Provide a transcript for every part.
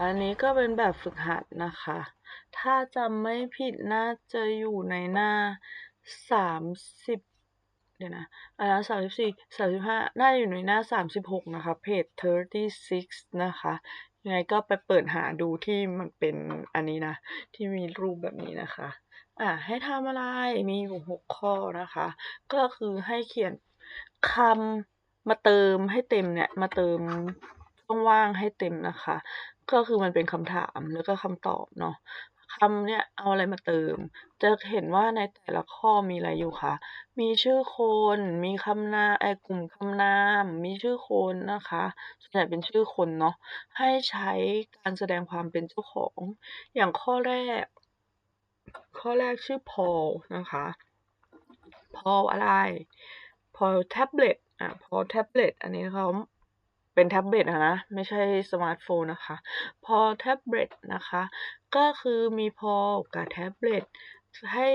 อันนี้ก็เป็นแบบฝึกหัดนะคะ ถ้าจำไม่ผิดน่าจะอยู่ในหน้าสามสิบเดี๋ยวนะอันนั้นสามสิบสี่สามสิบห้าน่าจะอยู่ในหน้าสามสิบหกนะคะ เพจ thirty six นะคะ ยังไงก็ไปเปิดหาดูที่มันเป็นอันนี้นะ ที่มีรูปแบบนี้นะคะ อะ ให้ทำอะไร มีอยู่หกข้อนะคะ ก็คือให้เขียนคำมาเติมให้เต็มเนี่ย มาเติมช่องว่างให้เต็มนะคะ ก็คือมันเป็นคำถามแล้วก็คำตอบเนาะคำเนี่ยเอาอะไรมาเติม จะเห็นว่าในแต่ละข้อมีอะไรอยู่คะมีชื่อคน มีคำนามไอ้กลุ่มคำนาม มีชื่อคนนะคะส่วนใหญ่เป็นชื่อคนเนาะให้ใช้การแสดงความเป็นเจ้าของ อย่างข้อแรก ข้อแรกชื่อ Paul นะคะ Paul อะไร Paul tablet อะ Paul tablet อันนี้เขา เป็นแท็บเล็ตอะนะไม่ใช่สมาร์ทโฟนนะคะ Paul tablet นะคะ ก็คือมี Paul กับแท็บเล็ตให้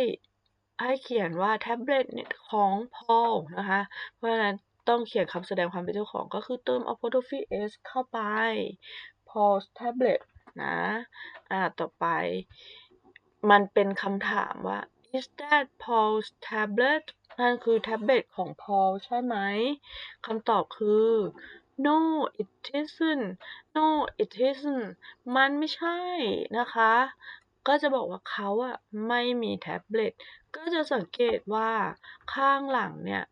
ให้เขียนว่าแท็บเล็ตนี่ของ Paul นะคะ เพราะฉะนั้นต้องเขียนคำแสดงความเป็นเจ้าของก็คือเติม apostrophe s เข้าไป Paul's tablet นะ อ่า ต่อไป มันเป็นคำถามว่า is that Paul's tablet นั่นคือแท็บเล็ตของ Paul ใช่ไหม คำตอบคือ no it isn't no it isn't มันไม่ใช่นะคะ ก็จะบอกว่าเขาอะไม่มีแท็บเล็ต ก็จะสังเกตว่าข้างหลังเนี่ย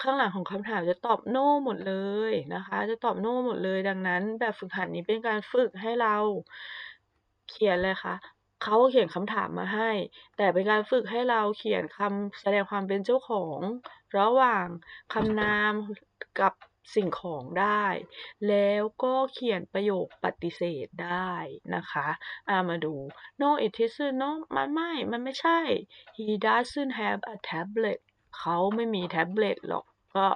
ข้างหลังของคำถามจะตอบ no หมดเลยนะคะ จะตอบ no หมดเลยดังนั้น แบบฝึกหัดนี้เป็นการฝึกให้เราเขียนเลยค่ะเขาเขียนคำถามมาให้ แต่เป็นการฝึกให้เราเขียนคำแสดงความเป็นเจ้าของ ระหว่างคำนามกับ สิ่งของได้ แล้วก็เขียนประโยคปฏิเสธได้นะคะอามาดู no it isn't no มันไม่ มันไม่ใช่ he doesn't have a tablet เขาไม่มีแท็บเล็ตหรอก ก็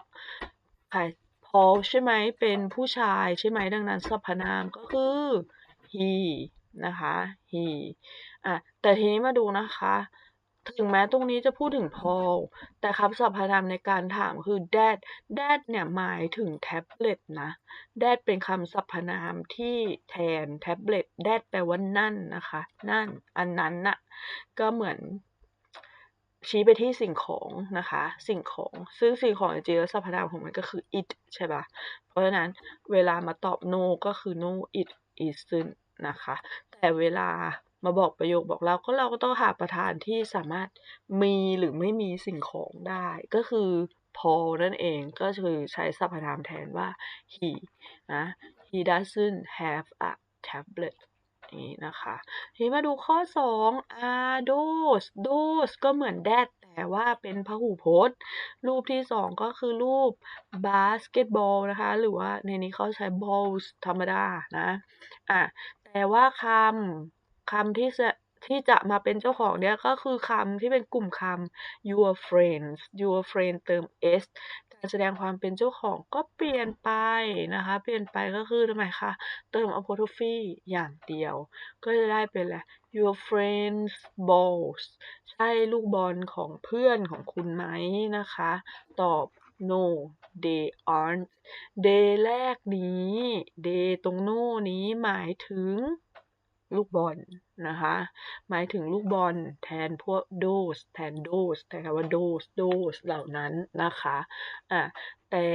ใคร Paul ใช่ไหมเป็นผู้ชายใช่ไหมดังนั้นสรรพนามก็คือ he นะคะ he อะแต่ทีนี้มาดูนะคะ ถึงแม้ตรงนี้จะพูดถึง Paul แต่คำสรรพนามในการถามคือ dad dad เนี่ยหมายถึงแท็บเล็ตนะ dad เป็นคำสรรพนามที่แทนแท็บเล็ต dad แปลว่านั่นนะคะ นั่น อันนั้นน่ะ ก็เหมือนชี้ไปที่สิ่งของนะคะ สิ่งของซึ่งสิ่งของจริงแล้วสรรพนามของมันก็คือ it ใช่ปะเพราะฉะนั้นเวลามาตอบ no ก็คือ no it isn't นะคะ แต่เวลา มาบอกประโยคบอกเราก็เราก็ต้องหาประธานที่สามารถมีหรือไม่มีสิ่งของได้ ก็คือ Paul นั่นเองก็คือใช้สรรพนามแทนว่า he นะ he doesn't have a tablet นี่นะคะทีนี้มาดูข้อ 2 are those those ก็เหมือน that แต่ว่าเป็นพหูพจน์ รูปที่ 2 ก็คือรูป basketball นะคะ หรือว่าในนี้เขาใช้ balls ธรรมดานะ อะ แต่ว่าคำ คำที่จะที่จะมาเป็นเจ้าของเนี่ยก็คือคำที่เป็นกลุ่มคำ your friends your friend เติม s การแสดงความเป็นเจ้าของก็เปลี่ยนไปนะคะ เปลี่ยนไปก็คือทำไมคะ เติม apostrophe อย่างเดียว ก็จะได้เป็นแหละ your friends balls ใช่ลูกบอลของเพื่อนของคุณไหมนะคะ ตอบ no they aren't they แรกนี้ they ตรง no นี้หมายถึง ลูกบอลนะคะ หมายถึงลูกบอลแทนพวก those แทน those แทนคำว่า those those เหล่านั้นนะคะอะแต่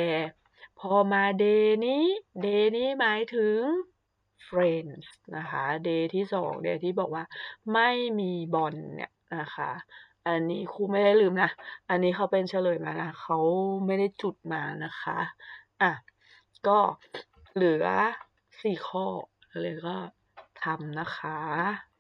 พอมา day นี้ day นี้หมายถึง friends นะคะ day ที่สอง day ที่บอกว่าไม่มีบอลเนี่ยนะคะอันนี้ครูไม่ได้ลืมนะ อันนี้เขาเป็นเฉลยมานะเขาไม่ได้จุดมานะคะ อะ ก็เหลือสี่ข้อเลยก็ ทำนะคะ